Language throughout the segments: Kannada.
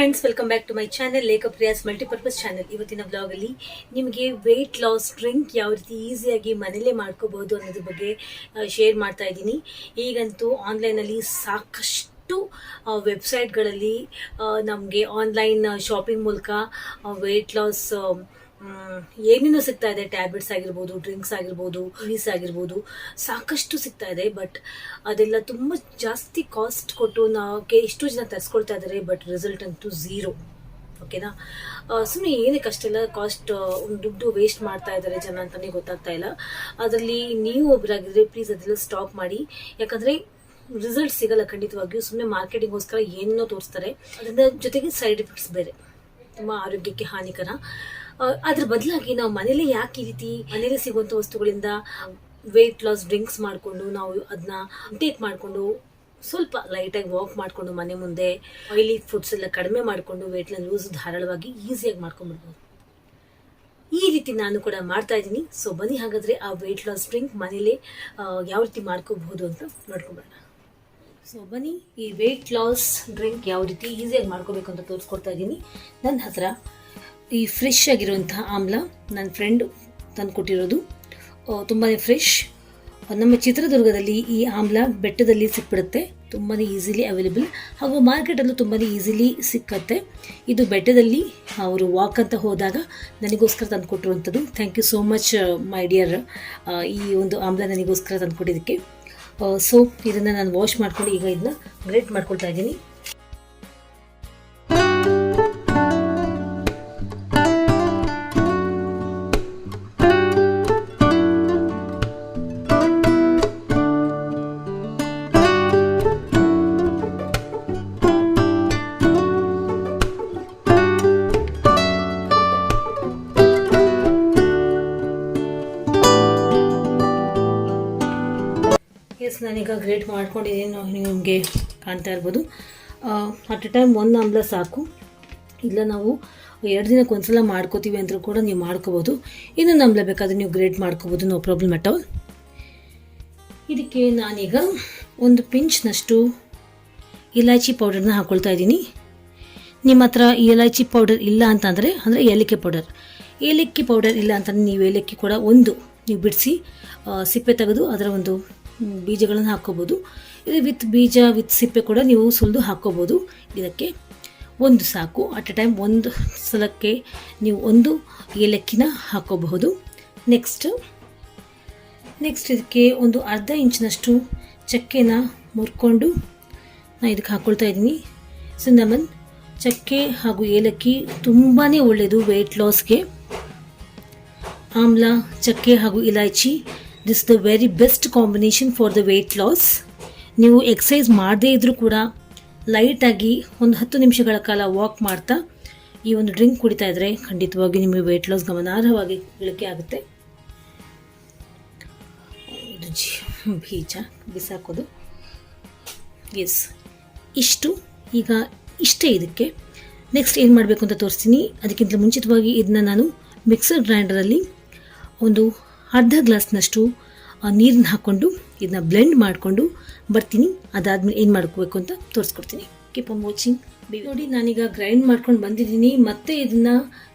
Friends welcome back to my channel Lekha Priya's multipurpose channel ಇವತ್ತಿನ ಬ್ಲಾಗಲ್ಲಿ ನಿಮಗೆ ವೆಯ್ಟ್ ಲಾಸ್ ಡ್ರಿಂಕ್ ಯಾವ ರೀತಿ ಈಸಿಯಾಗಿ ಮನೇಲೇ ಮಾಡ್ಕೋಬಹುದು ಅನ್ನೋದ್ರ ಬಗ್ಗೆ ಶೇರ್ ಮಾಡ್ತಾ ಇದ್ದೀನಿ. ಈಗಂತೂ ಆನ್ಲೈನಲ್ಲಿ ಸಾಕಷ್ಟು ವೆಬ್ಸೈಟ್ಗಳಲ್ಲಿ ನಮಗೆ ಆನ್ಲೈನ್ ಶಾಪಿಂಗ್ ಮೂಲಕ ವೆಯ್ಟ್ ಲಾಸ್ ಏನೇನೋ ಸಿಗ್ತಾ ಇದೆ? ಟ್ಯಾಬ್ಲೆಟ್ಸ್ ಆಗಿರ್ಬೋದು ಡ್ರಿಂಕ್ಸ್ ಆಗಿರ್ಬೋದು ವೀಸ್ ಆಗಿರ್ಬೋದು. ಸಾಕಷ್ಟು ಸಿಗ್ತಾ ಇದೆ ಬಟ್ ಅದೆಲ್ಲ ತುಂಬ ಜಾಸ್ತಿ ಕಾಸ್ಟ್ ಕೊಟ್ಟು ನಾವು ಎಷ್ಟು ಜನ ತರಿಸ್ಕೊಳ್ತಾ ಇದ್ದಾರೆ ಬಟ್ ರಿಸಲ್ಟ್ ಅಂತೂ ಝೀರೋ ಓಕೆನಾ ಸುಮ್ಮನೆ ಏನಕ್ಕೆ ಅಷ್ಟೆಲ್ಲ ಕಾಸ್ಟ್ ದುಡ್ಡು ವೇಸ್ಟ್ ಮಾಡ್ತಾ ಇದ್ದಾರೆ ಜನ ಅಂತಲೇ ಗೊತ್ತಾಗ್ತಾ ಇಲ್ಲ. ಅದರಲ್ಲಿ ನೀವು ಒಬ್ಬರಾಗಿದ್ರೆ ಪ್ಲೀಸ್ ಅದೆಲ್ಲ ಸ್ಟಾಪ್ ಮಾಡಿ. ಯಾಕಂದರೆ ರಿಸಲ್ಟ್ ಸಿಗಲ್ಲ ಖಂಡಿತವಾಗಿಯೂ. ಸುಮ್ಮನೆ ಮಾರ್ಕೆಟಿಂಗ್ಗೋಸ್ಕರ ಏನೋ ತೋರಿಸ್ತಾರೆ. ಅದರಿಂದ ಜೊತೆಗೆ ಸೈಡ್ ಎಫೆಕ್ಟ್ಸ್ ಬೇರೆ. ತುಂಬ ಆರೋಗ್ಯಕ್ಕೆ ಹಾನಿಕರ. ಅದ್ರ ಬದಲಾಗಿ ನಾವು ಮನೇಲಿ ಯಾಕೆ ಈ ರೀತಿ ಮನೇಲಿ ಸಿಗುವಂಥ ವಸ್ತುಗಳಿಂದ ವೆಯ್ಟ್ ಲಾಸ್ ಡ್ರಿಂಕ್ಸ್ ಮಾಡಿಕೊಂಡು ನಾವು ಅದನ್ನ ಟೇಕ್ ಮಾಡಿಕೊಂಡು ಸ್ವಲ್ಪ ಲೈಟಾಗಿ ವಾಕ್ ಮಾಡಿಕೊಂಡು ಮನೆ ಮುಂದೆ ಆಯಿಲಿ ಫುಡ್ಸ್ ಎಲ್ಲ ಕಡಿಮೆ ಮಾಡಿಕೊಂಡು ವೆಯ್ಟ್ನ ಲೂಸ್ ಧಾರಾಳವಾಗಿ ಈಸಿಯಾಗಿ ಮಾಡ್ಕೊಂಡ್ಬಿಡ್ಬೋದು. ಈ ರೀತಿ ನಾನು ಕೂಡ ಮಾಡ್ತಾ ಇದ್ದೀನಿ. ಸೊ ಬನ್ನಿ ಹಾಗಾದ್ರೆ ಆ ವೆಯ್ಟ್ ಲಾಸ್ ಡ್ರಿಂಕ್ ಮನೇಲಿ ಯಾವ ರೀತಿ ಮಾಡ್ಕೋಬಹುದು ಅಂತ ನೋಡ್ಕೊಂಬರೋಣ. ಸೊ ಬನ್ನಿ, ಈ ವೆಯ್ಟ್ ಲಾಸ್ ಡ್ರಿಂಕ್ ಯಾವ ರೀತಿ ಈಸಿಯಾಗಿ ಮಾಡ್ಕೋಬೇಕು ಅಂತ ತೋರಿಸ್ಕೊಡ್ತಾ ಇದ್ದೀನಿ. ನನ್ನ ಹತ್ರ ಈ ಫ್ರೆಶ್ ಆಗಿರುವಂತಹ ಆಮ್ಲ ನನ್ನ ಫ್ರೆಂಡ್ ತಂದು ಕೊಟ್ಟಿರೋದು. ತುಂಬಾ ಫ್ರೆಶ್ ನಮ್ಮ ಚಿತ್ರದುರ್ಗದಲ್ಲಿ ಈ ಆಮ್ಲ ಬೆಟ್ಟದಲ್ಲಿ ಸಿಕ್ಬಿಡುತ್ತೆ. ತುಂಬಾ ಈಸಿಲಿ ಅವೈಲೇಬಲ್ ಹಾಗೂ ಮಾರ್ಕೆಟಲ್ಲೂ ತುಂಬಾ ಈಸಿಲಿ ಸಿಕ್ಕತ್ತೆ. ಇದು ಬೆಟ್ಟದಲ್ಲಿ ಅವರು ವಾಕ್ ಅಂತ ಹೋದಾಗ ನನಗೋಸ್ಕರ ತಂದು ಕೊಟ್ಟಿರುವಂಥದ್ದು. Thank you so much my dear ಈ ಒಂದು ಆಮ್ಲ ನನಗೋಸ್ಕರ ತಂದು ಕೊಟ್ಟಿದ್ದಕ್ಕೆ. ಸೊ ಇದನ್ನು ನಾನು ವಾಶ್ ಮಾಡ್ಕೊಂಡು ಈಗ ಇದನ್ನ ಗ್ರೇಟ್ ಮಾಡ್ಕೊಳ್ತಾ ಇದ್ದೀನಿ. ಎಸ್ ನಾನೀಗ ಗ್ರೇಟ್ ಮಾಡ್ಕೊಂಡಿದ್ದೀನಿ. ನಿಮಗೆ ಕಾಣ್ತಾ ಇರ್ಬೋದು. ಅಟ್ ಎ ಟೈಮ್ ಒಂದು ಆಮ್ಲ ಸಾಕು. ಇಲ್ಲ ನಾವು ಎರಡು ದಿನಕ್ಕೆ ಒಂದ್ಸಲ ಮಾಡ್ಕೋತೀವಿ ಅಂದರೂ ಕೂಡ ನೀವು ಮಾಡ್ಕೋಬೋದು. ಇನ್ನೊಂದು ಆಮ್ಲ ಬೇಕಾದರೆ ನೀವು ಗ್ರೇಟ್ ಮಾಡ್ಕೋಬೋದು ನೋ ಪ್ರಾಬ್ಲಮ್ ಅಟ್ ಆಲ್ ಇದಕ್ಕೆ ನಾನೀಗ ಒಂದು ಪಿಂಚ್ನಷ್ಟು ಇಲಾಚಿ ಪೌಡರ್ನ ಹಾಕ್ಕೊಳ್ತಾ ಇದ್ದೀನಿ. ನಿಮ್ಮ ಹತ್ರ ಇಲಾಚಿ ಪೌಡರ್ ಇಲ್ಲ ಅಂತಂದರೆ, ಅಂದರೆ ಏಲಕ್ಕಿ ಪೌಡರ್ ಏಲಕ್ಕಿ ಪೌಡರ್ ಇಲ್ಲ ಅಂತಂದರೆ ನೀವು ಏಲಕ್ಕಿ ಕೂಡ ಒಂದು ನೀವು ಬಿಡಿಸಿ ಸಿಪ್ಪೆ ತೆಗೆದು ಅದರ ಒಂದು ಬೀಜಗಳನ್ನು ಹಾಕ್ಕೋಬೋದು. ಇದು ವಿತ್ ಬೀಜ, ವಿತ್ ಸಿಪ್ಪೆ ಕೂಡ ನೀವು ಸುಲಿದು ಹಾಕ್ಕೋಬೋದು. ಇದಕ್ಕೆ ಒಂದು ಸಾಕು. ಅಟ್ ಎ ಟೈಮ್ ಒಂದು ಸಲಕ್ಕೆ ನೀವು ಒಂದು ಏಲಕ್ಕಿನ ಹಾಕ್ಕೋಬಹುದು. ನೆಕ್ಸ್ಟ್ ನೆಕ್ಸ್ಟ್ ಇದಕ್ಕೆ ಒಂದು ಅರ್ಧ ಇಂಚಿನಷ್ಟು ಚಕ್ಕೆನ ಮುರ್ಕೊಂಡು ನಾನು ಇದಕ್ಕೆ ಹಾಕ್ಕೊಳ್ತಾ ಇದ್ದೀನಿ. ಸಿನ್ನಮನ್ ಚಕ್ಕೆ ಹಾಗೂ ಏಲಕ್ಕಿ ತುಂಬಾ ಒಳ್ಳೆಯದು ವೆಯ್ಟ್ ಲಾಸ್ಗೆ ಆಮ್ಲ, ಚಕ್ಕೆ ಹಾಗೂ ಇಲಾಚಿ this the very best combination for the weight loss ನೀವು ಎಕ್ಸಸೈಸ್ ಮಾಡದೇ ಇದ್ದರೂ ಕೂಡ ಲೈಟಾಗಿ ಒಂದು ಹತ್ತು ನಿಮಿಷಗಳ ಕಾಲ ವಾಕ್ ಮಾಡ್ತಾ ಈ ಒಂದು ಡ್ರಿಂಕ್ ಕುಡಿತಾ ಇದ್ದರೆ ಖಂಡಿತವಾಗಿ ನಿಮಗೆ ವೆಯ್ಟ್ ಲಾಸ್ ಗಮನಾರ್ಹವಾಗಿ ಇಳಿಕೆ ಆಗುತ್ತೆ. ಇದು ಜಿ, ಬೀಜ ಬಿಸಾಕೋದು. ಎಸ್ ಇಷ್ಟು. ಈಗ ಇಷ್ಟೇ ಇದಕ್ಕೆ. ನೆಕ್ಸ್ಟ್ ಏನು ಮಾಡಬೇಕು ಅಂತ ತೋರಿಸ್ತೀನಿ. ಅದಕ್ಕಿಂತ ಮುಂಚಿತವಾಗಿ ಇದನ್ನ ನಾನು ಮಿಕ್ಸರ್ ಗ್ರೈಂಡರಲ್ಲಿ ಒಂದು ಅರ್ಧ ಗ್ಲಾಸ್ನಷ್ಟು ನೀರನ್ನ ಹಾಕ್ಕೊಂಡು ಇದನ್ನ ಬ್ಲೆಂಡ್ ಮಾಡಿಕೊಂಡು ಬರ್ತೀನಿ. ಅದಾದ್ಮೇಲೆ ಏನು ಮಾಡ್ಕೋಬೇಕು ಅಂತ ತೋರಿಸ್ಕೊಡ್ತೀನಿ. ಕೀಪ್ ಆನ್ ವಾಚಿಂಗ್ ನೋಡಿ, ನಾನೀಗ ಗ್ರೈಂಡ್ ಮಾಡ್ಕೊಂಡು ಬಂದಿದ್ದೀನಿ. ಮತ್ತೆ ಇದನ್ನ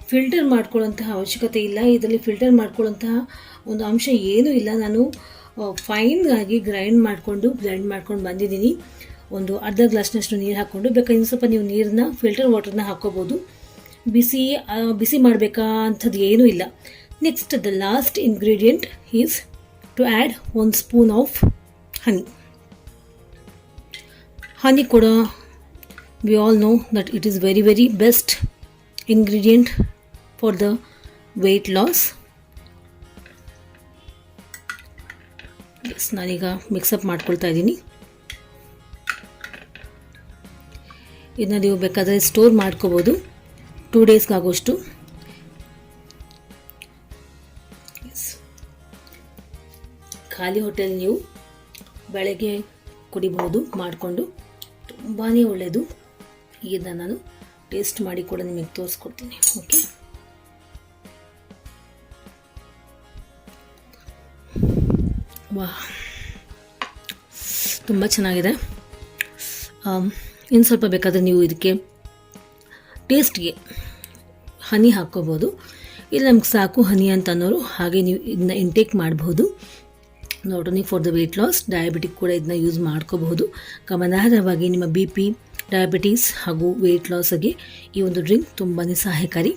ಫಿಲ್ಟರ್ ಮಾಡ್ಕೊಳ್ಳೋಂತಹ ಅವಶ್ಯಕತೆ ಇಲ್ಲ. ಇದರಲ್ಲಿ ಫಿಲ್ಟರ್ ಮಾಡ್ಕೊಳ್ಳೋಂತಹ ಒಂದು ಅಂಶ ಏನೂ ಇಲ್ಲ. ನಾನು ಫೈನ್ ಆಗಿ ಗ್ರೈಂಡ್ ಮಾಡಿಕೊಂಡು ಬ್ಲೆಂಡ್ ಮಾಡ್ಕೊಂಡು ಬಂದಿದ್ದೀನಿ. ಒಂದು ಅರ್ಧ ಗ್ಲಾಸ್ನಷ್ಟು ನೀರು ಹಾಕ್ಕೊಂಡು, ಬೇಕಾದ್ರೆ ಸ್ವಲ್ಪ ನೀವು ನೀರನ್ನ ಫಿಲ್ಟರ್ ವಾಟರ್ನ ಹಾಕ್ಕೋಬೋದು. ಬಿಸಿ ಬಿಸಿ ಮಾಡಬೇಕಾ ಅಂಥದ್ದು ಏನೂ ಇಲ್ಲ. Next the last ingredient is to add ಒಂದು ಸ್ಪೂನ್ ಆಫ್ ಹನಿ ಹನಿ ಕೂಡ we all know that it is very very best ingredient for the weight loss S ನಾನೀಗ ಮಿಕ್ಸಪ್ ಮಾಡ್ಕೊಳ್ತಾ ಇದ್ದೀನಿ. ಇದನ್ನ ನೀವು ಬೇಕಾದರೆ ಸ್ಟೋರ್ ಮಾಡ್ಕೋಬೋದು. ಟೂ ಡೇಸ್ಗಾಗೋಷ್ಟು ಖಾಲಿ ಹೋಟೆಲ್ ನೀವು ಬೆಳಗ್ಗೆ ಕುಡಿಬಹುದು, ಮಾಡಿಕೊಂಡು ತುಂಬಾ ಒಳ್ಳೆಯದು ಇದನ್ನು ನಾನು ಟೇಸ್ಟ್ ಮಾಡಿ ಕೂಡ ನಿಮಗೆ ತೋರಿಸ್ಕೊಡ್ತೀನಿ, ಓಕೆ? ವಾ, ತುಂಬ ಚೆನ್ನಾಗಿದೆ. ಇನ್ನು ಸ್ವಲ್ಪ ಬೇಕಾದರೆ ನೀವು ಇದಕ್ಕೆ ಟೇಸ್ಟ್ಗೆ ಹನಿ ಹಾಕ್ಕೋಬೋದು ಇಲ್ಲ, ನಮ್ಗೆ ಸಾಕು ಹನಿ ಅಂತ ಅನ್ನೋರು ಹಾಗೆ ನೀವು ಇದನ್ನ ಇಂಟೇಕ್ ಮಾಡಬಹುದು. Only for the weight loss diabetic ಕೂಡ ಇದನ್ನ ಯೂಸ್ ಮಾಡ್ಕೋಬಹುದು. ಗಮನಾರ್ಹವಾಗಿ ನಿಮ್ಮ ಬಿ ಪಿ ಡಯಾಬಿಟೀಸ್ ಹಾಗೂ ವೆಯ್ಟ್ ಲಾಸ್ಗೆ ಈ ಒಂದು ಡ್ರಿಂಕ್ ತುಂಬಾ ಸಹಾಯಕಾರಿ.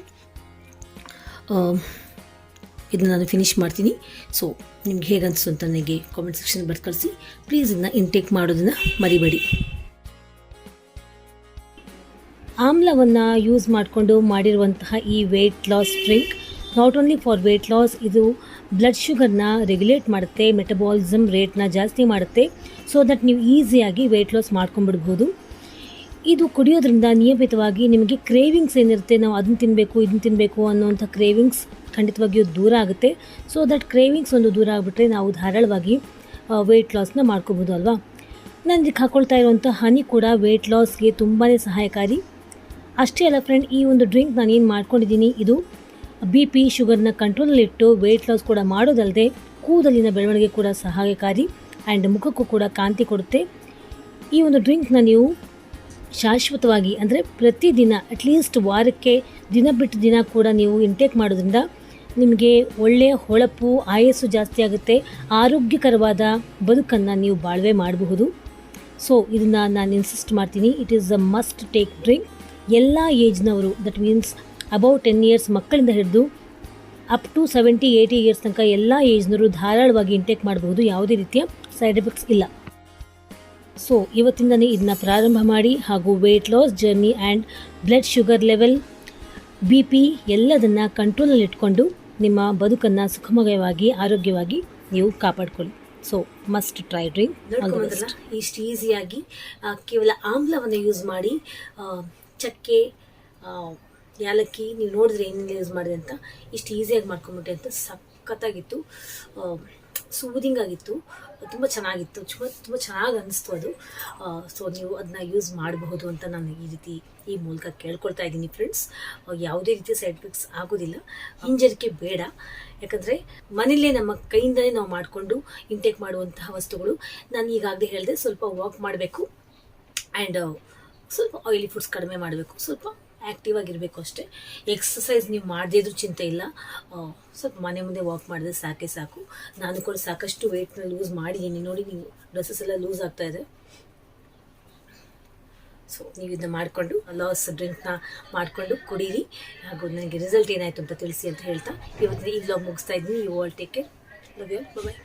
ಇದನ್ನ ನಾನು ಫಿನಿಶ್ ಮಾಡ್ತೀನಿ. ಸೊ ನಿಮ್ಗೆ ಹೇಗೆ ಅಂತ ನನಗೆ ಕಾಮೆಂಟ್ ಸೆಕ್ಷನ್ ಬರ್ದು ಕಳಿಸಿ ಪ್ಲೀಸ್ ಇದನ್ನ ಇಂಟೇಕ್ ಮಾಡೋದನ್ನು ಮರಿಬೇಡಿ. ಆಮ್ಲವನ್ನು ಯೂಸ್ ಮಾಡಿಕೊಂಡು ಮಾಡಿರುವಂತಹ ಈ weight loss drink not only for weight loss ಇದು ಬ್ಲಡ್ ಶುಗರ್ನ ರೆಗ್ಯುಲೇಟ್ ಮಾಡುತ್ತೆ ಮೆಟಬಾಲಿಸಮ್ ರೇಟ್ನ ಜಾಸ್ತಿ ಮಾಡುತ್ತೆ. ಸೊ ದಟ್ ನೀವು ಈಸಿಯಾಗಿ ವೆಯ್ಟ್ ಲಾಸ್ ಮಾಡ್ಕೊಂಡ್ಬಿಡ್ಬೋದು. ಇದು ಕುಡಿಯೋದ್ರಿಂದ ನಿಯಮಿತವಾಗಿ ನಿಮಗೆ ಕ್ರೇವಿಂಗ್ಸ್ ಏನಿರುತ್ತೆ, ನಾವು ಅದನ್ನು ತಿನ್ನಬೇಕು ಇದನ್ನು ತಿನ್ನಬೇಕು ಅನ್ನೋಂಥ ಕ್ರೇವಿಂಗ್ಸ್ ಖಂಡಿತವಾಗಿಯೂ ದೂರ ಆಗುತ್ತೆ. ಸೊ ದಟ್ ಕ್ರೇವಿಂಗ್ಸ್ ಒಂದು ದೂರ ಆಗಿಬಿಟ್ರೆ ನಾವು ಧಾರಾಳವಾಗಿ ವೆಯ್ಟ್ ಲಾಸ್ನ ಮಾಡ್ಕೋಬೋದು ಅಲ್ವಾ? ನಾನು ಇದಕ್ಕೆ ಹಾಕ್ಕೊಳ್ತಾ ಇರುವಂಥ ಹನಿ ಕೂಡ ವೆಯ್ಟ್ ಲಾಸ್ಗೆ ತುಂಬಾ ಸಹಾಯಕಾರಿ. ಅಷ್ಟೇ ಅಲ್ಲ ಫ್ರೆಂಡ್ ಈ ಒಂದು ಡ್ರಿಂಕ್ ನಾನು ಏನು ಮಾಡ್ಕೊಂಡಿದ್ದೀನಿ, ಇದು ಬಿ ಪಿ ಶುಗರ್ನ ಕಂಟ್ರೋಲಲ್ಲಿಟ್ಟು ವೆಯ್ಟ್ ಲಾಸ್ ಕೂಡ ಮಾಡೋದಲ್ಲದೆ ಕೂದಲಿನ ಬೆಳವಣಿಗೆ ಕೂಡ ಸಹಾಯಕಾರಿ ಆ್ಯಂಡ್ ಮುಖಕ್ಕೂ ಕೂಡ ಕಾಂತಿ ಕೊಡುತ್ತೆ. ಈ ಒಂದು ಡ್ರಿಂಕ್ನ ನೀವು ಶಾಶ್ವತವಾಗಿ ಅಂದರೆ ಪ್ರತಿದಿನ ಅಟ್ಲೀಸ್ಟ್ ವಾರಕ್ಕೆ ದಿನ ಬಿಟ್ಟು ದಿನ ಕೂಡ ನೀವು ಇಂಟೇಕ್ ಮಾಡೋದ್ರಿಂದ ನಿಮಗೆ ಒಳ್ಳೆಯ ಹೊಳಪು, ಆಯಸ್ಸು ಜಾಸ್ತಿ ಆಗುತ್ತೆ, ಆರೋಗ್ಯಕರವಾದ ಬದುಕನ್ನು ನೀವು ಬಾಳ್ವೆ ಮಾಡಬಹುದು. ಸೊ ಇದನ್ನು ನಾನು ಇನ್ಸಿಸ್ಟ್ ಮಾಡ್ತೀನಿ. It is a must take drink ಎಲ್ಲ ಏಜ್ನವರು that means about ten years ಮಕ್ಕಳಿಂದ ಹಿಡಿದು up to seventy eighty years ತನಕ ಎಲ್ಲ ಏಜ್ನವರು ಧಾರಾಳವಾಗಿ ಇಂಟೇಕ್ ಮಾಡಬಹುದು ಯಾವುದೇ ರೀತಿಯ ಸೈಡ್ ಎಫೆಕ್ಟ್ಸ್ ಇಲ್ಲ. ಸೊ ಇವತ್ತಿಂದನೇ ಇದನ್ನ ಪ್ರಾರಂಭ ಮಾಡಿ ಹಾಗೂ weight loss journey and blood sugar level B P ಎಲ್ಲದನ್ನು ಕಂಟ್ರೋಲಲ್ಲಿಟ್ಕೊಂಡು ನಿಮ್ಮ ಬದುಕನ್ನು ಸುಖಮಯವಾಗಿ ಆರೋಗ್ಯವಾಗಿ ನೀವು ಕಾಪಾಡ್ಕೊಳ್ಳಿ. ಸೊ ಮಸ್ಟ್ ಟ್ರೈ ಡ್ರಿಂಕ್ ಇಷ್ಟು ಈಸಿಯಾಗಿ ಕೇವಲ ಆಮ್ಲವನ್ನು ಯೂಸ್ ಮಾಡಿ ಚಕ್ಕೆ ಆ, ಯಾಲಕ್ಕಿ ನೀವು ನೋಡಿದ್ರೆ ಏನಿಲ್ಲ ಯೂಸ್ ಮಾಡಿದೆ ಅಂತ ಇಷ್ಟು ಈಸಿಯಾಗಿ ಮಾಡ್ಕೊಂಬಿಟ್ಟೆ ಅಂತ ಸಖತ್ತಾಗಿತ್ತು. ಸೂದಿಂಗ್ ಆಗಿತ್ತು. ತುಂಬ ಚೆನ್ನಾಗಿತ್ತು. ತುಂಬ ತುಂಬ ಚೆನ್ನಾಗಿ ಅನ್ನಿಸ್ತು ಅದು. ಸೊ ನೀವು ಅದನ್ನ ಯೂಸ್ ಮಾಡಬಹುದು ಅಂತ ನಾನು ಈ ರೀತಿ ಈ ಮೂಲಕ ಕೇಳ್ಕೊಳ್ತಾ ಇದ್ದೀನಿ ಫ್ರೆಂಡ್ಸ್ ಯಾವುದೇ ರೀತಿಯ ಸೈಡ್ ಎಫೆಕ್ಟ್ಸ್ ಆಗೋದಿಲ್ಲ. ಹಿಂಜರಿಕೆ ಬೇಡ. ಯಾಕಂದರೆ ಮನೇಲೇ ನಮ್ಮ ಕೈಯಿಂದಲೇ ನಾವು ಮಾಡಿಕೊಂಡು ಇಂಟೇಕ್ ಮಾಡುವಂತಹ ವಸ್ತುಗಳು. ನಾನು ಈಗಾಗಲೇ ಹೇಳಿದೆ ಸ್ವಲ್ಪ ವಾಕ್ ಮಾಡಬೇಕು. ಆ್ಯಂಡ್ ಸ್ವಲ್ಪ ಆಯಿಲಿ ಫುಡ್ಸ್ ಕಡಿಮೆ ಮಾಡಬೇಕು. ಸ್ವಲ್ಪ ಆ್ಯಕ್ಟಿವ್ ಆಗಿರಬೇಕು ಅಷ್ಟೇ. ಎಕ್ಸಸೈಸ್ ನೀವು ಮಾಡದೇ ಇದ್ರೂ ಚಿಂತೆ ಇಲ್ಲ. ಸ್ವಲ್ಪ ಮನೆ ಮುಂದೆ ವಾಕ್ ಮಾಡಿದ್ರೆ ಸಾಕೆ ಸಾಕು. ನಾನು ಕೂಡ ಸಾಕಷ್ಟು ವೆಯ್ಟ್ನ ಲೂಸ್ ಮಾಡಿದ್ದೀನಿ. ನೋಡಿ ನೀವು ಡ್ರೆಸ್ಸಸ್ ಎಲ್ಲ ಲೂಸ್ ಆಗ್ತಾ ಇದೆ. ಸೊ ನೀವು ಇದನ್ನ ಮಾಡಿಕೊಂಡು ಲಾಸ್ ಡ್ರಿಂಕ್ನ ಮಾಡಿಕೊಂಡು ಕುಡೀರಿ. ಹಾಗೂ ನನಗೆ ರಿಸಲ್ಟ್ ಏನಾಯಿತು ಅಂತ ತಿಳಿಸಿ ಅಂತ ಹೇಳ್ತಾ ಇವತ್ತಿನ ಈ ವ್ಲಾಗ್ ಮುಗಿಸ್ತಾ ಇದ್ದೀನಿ. You all take care love you bye